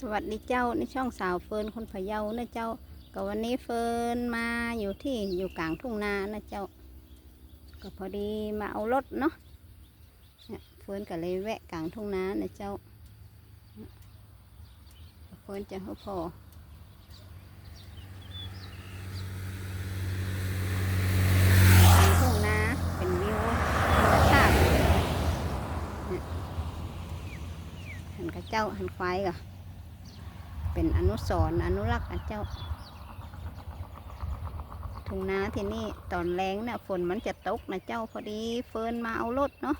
สวัสดีเจ้าในช่องสาวเฟิร์นคนพะเยานะเจ้าก็วันนี้เฟิร์นมาอยู่ที่อยู่กลางทุ่งนานะเจ้า ก็พอดีมาเอารถเนาะเฟิร์นก็เลยแวะกลางทุ่งนานะเจ้าเฟิร์นจะให้พอทางทุ่งนาเป็นวิวธรรมชาหันกระเจ้าหันควายก็ เป็นอนุสร์อนุรักษ์อันเจ้า ทุ่งนาที่นี่ตอนแรงเนี่ยฝนมันจะตกนะเจ้าพอดีเฟิร์นมาเอารถเนาะ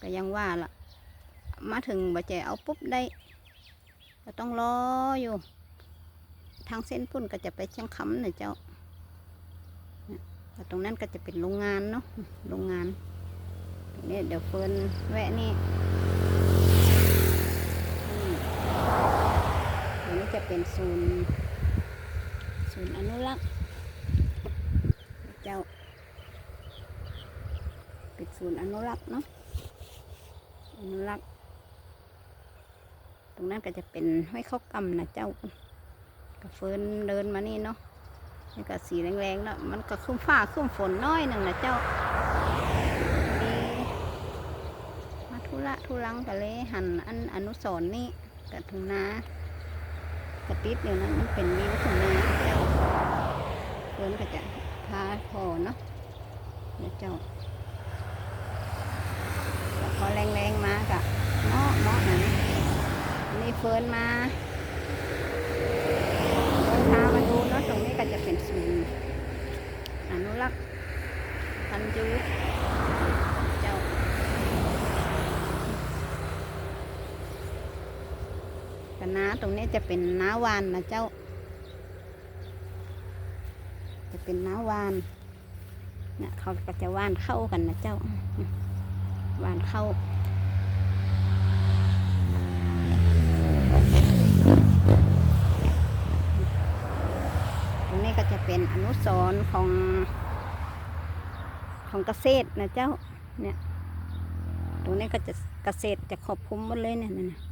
ก็ยังว่าล่ะมาถึงบ่ใจเอาปุ๊บได้ ก็ต้องรออยู่ ทางเส้นพุ่นก็จะไปเชียงคำนะเจ้าเนี่ยแล้วตรงนั้นก็จะเป็นโรงงานเนาะโรงงานตรงนี้เดี๋ยวเฟิร์นแวะนี่อืม ตรงนี้จะ เป็นศูนย์ศูนย์อนุรักษ์เจ้าเป็นศูนย์อนุรักษ์เนาะอนุรักษ์ตรงนั้นก็จะเป็นห้อยข้าวกำนะเจ้ากับเฟินเดินมานี่เนาะนี่ก็สีแรงๆแล้วมันก็ขึ้นฟ้าขึ้นฝนน้อยหนึ่งนะเจ้าดีมาทุระทุลังกันเลยหันอันอนุสร์นี่กับทุ่งนา กระติดอยู่นั้นมันเป็นวิวของนาเจ้าเพื่อนก็จะพาพอเนาะเดี๋ยวเจ้าพอแรงๆมากะเนาะเนาะนะอันนี่เฟิร์นมาเฟิร์นพามาดูเนาะตรงนี้ก็จะเป็นศูนย์อนุรักษ์พันธุ์ยูจ้า แต่ น้าตรงนี้จะเป็นน้าวานนะเจ้า จะเป็นน้าวานเนี่ยเขาก็จะว่านเข้ากันนะเจ้าว่านเข้าตรงนี้ก็จะเป็นอนุสรณ์ของของเกษตรนะเจ้าเนี่ยตรงนี้ก็จะเกษตรจะครอบคลุมหมดเลยเนี่ยนะ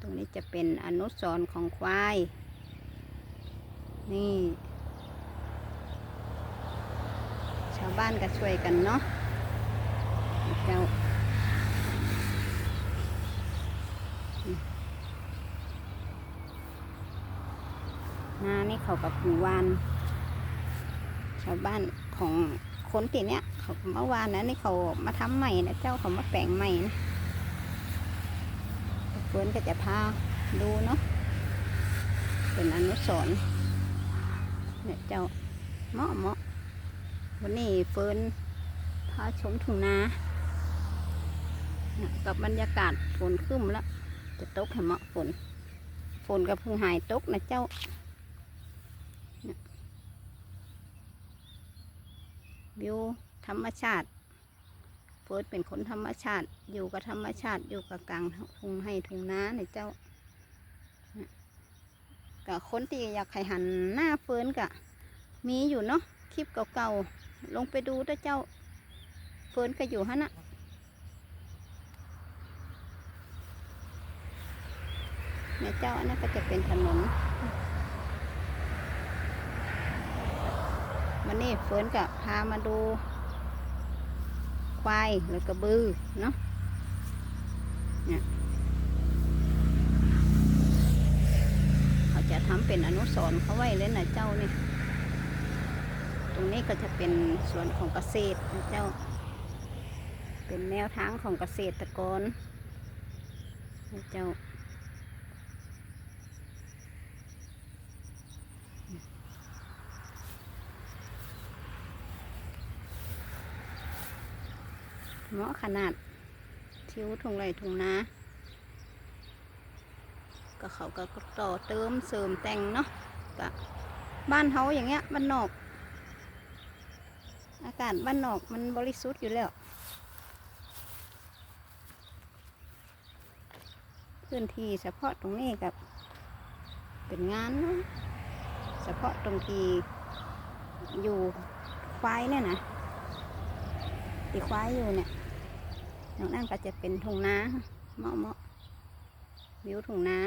ตรงนี้จะเป็นอนุสรณ์ของควาย นี่ ชาวบ้านก็ช่วยกันเนาะเจ้านานี่เขากับผูวาน ชาวบ้านของคนตีเนี้ย เขาเมื่อวานนะนี่เขามาทำใหม่นะเจ้าเขามาแปลงใหม่นะเฟิร์นก็จะพาดูเนาะเป็นอนุสรณ์เนี่ยเจ้าเหมาะเหมาะวันนี้เฟิร์นพาชมทุ่งนากับบรรยากาศฝนขึ้นแล้วจะตกให้เหมาะฝน ฝนก็เพิ่งหายตกนะเจ้าวิว ธรรมชาติเฟิร์สเป็นคนธรรมชาติ อยู่กับธรรมชาติ อยู่กับกลางทุ่งให้ทุ่งนาเนี่ยเจ้ากับคนที่อยากให้หันหน้าเฟิร์นกะมีอยู่เนาะคลิปเก่าๆลงไปดูเด้อเจ้า เฟิร์นก็อยู่ฮะนะเนี่ยเจ้าอันนั้นก็จะเป็นถนนวันนี้เฟิร์นก็พามาดู ควายหรือกระบือเนาะเนี่ยเขาจะทำเป็นอนุสรณ์เขาไว้เลยนะเจ้านี่ตรงนี้ก็จะเป็นส่วนของเกษตรนะเจ้า เป็นแนวทางของเกษตรกรนะเจ้า เหมาะขนาด ทิวทุ่งไรทุ่งนาก็เขาก็ต่อเติมเสริมแต่งเนาะก็บ้านเฮาอย่างเงี้ยบ้านนอก อากาศบ้านนอกมันบริสุทธิ์อยู่แล้ว พื้นที่เฉพาะตรงนี้กับเป็นงานเนาะเฉพาะตรงที่อยู่ควายเนี่ยนะที่ควายอยู่เนี่ย ตรงนั้นก็จะเป็นทุ่งนาเหมาะเมาะวิวทุ่งนา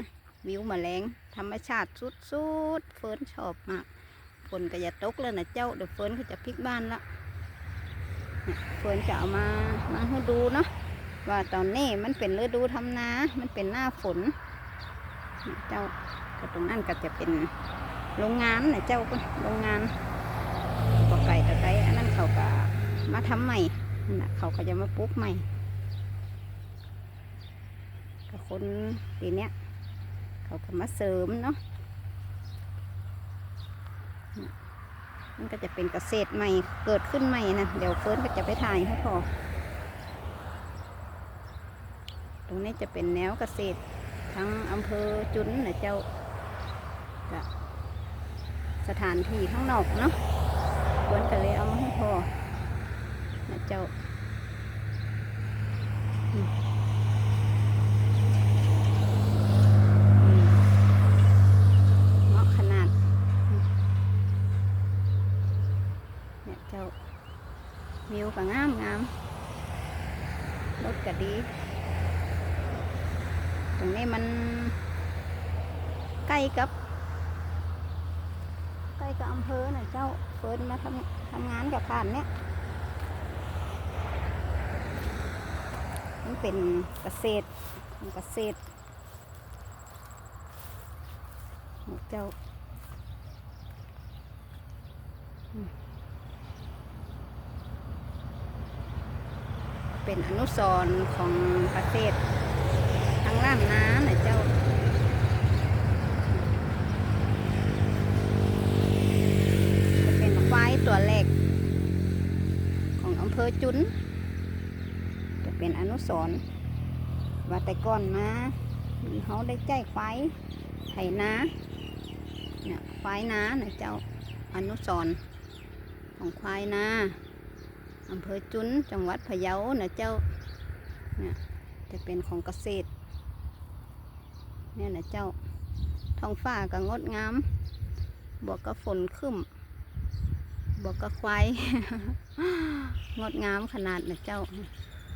วิวแมลงธรรมชาติสุดๆเฟิร์นชอบมากฝนก็จะตกแล้วนะเจ้าเดี๋ยวเฟิร์นก็จะพลิกบ้านละเฟิร์นจะเอามามาให้ดูเนาะว่าตอนนี้มันเป็นฤดูทำนา มันเป็นหน้าฝน เจ้าก็ตรงนั้นก็จะเป็นโรงงานนะเจ้าก็โรงงานก็ไก่ตะไคร้อันนั้นเขาก็มาทำใหม่นะเขาก็จะมาปลูกใหม่ กับคนปีเนี้ยเขาก็มาเสริมเนาะมันก็จะเป็นเกษตรใหม่เกิดขึ้นใหม่นะเดี๋ยวเฟิร์นก็จะไปถ่ายให้พอตรงนี้จะเป็นแนวเกษตรทั้งอำเภอจุนนะเจ้าจะสถานที่ข้างนอกเนาะเฟิร์นก็เลยเอามาให้พอนะเจ้าอืมอืมเหมาะขนาดอืมเนี่ยเจ้าวิวก็งามงามรถก็ดี ตรงนี้มันใกล้กับใกล้กับอำเภอน่ะเจ้าเฟิร์นมาทำทำงานกับผ่านเนี่ยมันเป็นเกษตรของเกษตรเนี่ยเจ้าอืม เป็นอนุสรณ์ของเกษตรทางล้านน้ำนะเจ้าจะเป็นควายตัวแรกของอำเภอจุนจะเป็นอนุสรณ์ว่าแต่ก่อนมาเขาได้ใจควายไถนาเนี่ยควายนานะเจ้าอนุสรณ์ของควายนา อำเภอจุนจังหวัดพะเยานะเจ้าเนี่ยจะเป็นของเกษตรเนี่ยนะเจ้าท้องฟ้าก็งดงาม บวกกับฝนขึ้นบวกกับควายงดงามขนาดนะเจ้า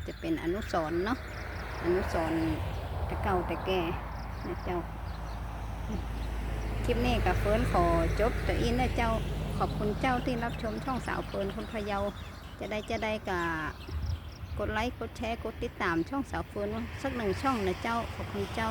จะเป็นอนุสร์เนาะอนุสรณ์แต่เก่าแต่แก่นะเจ้า คลิปนี้กับเฟิร์นขอจบตัวอินนะเจ้าขอบคุณเจ้าที่รับชมช่องสาวเฟิร์นคนพะเยา จะได้จะได้กับกดไลค์กดแชร์กดติดตามช่องสาวเฟิร์นสักหนึ่งช่องนะเจ้าขอบคุณเจ้า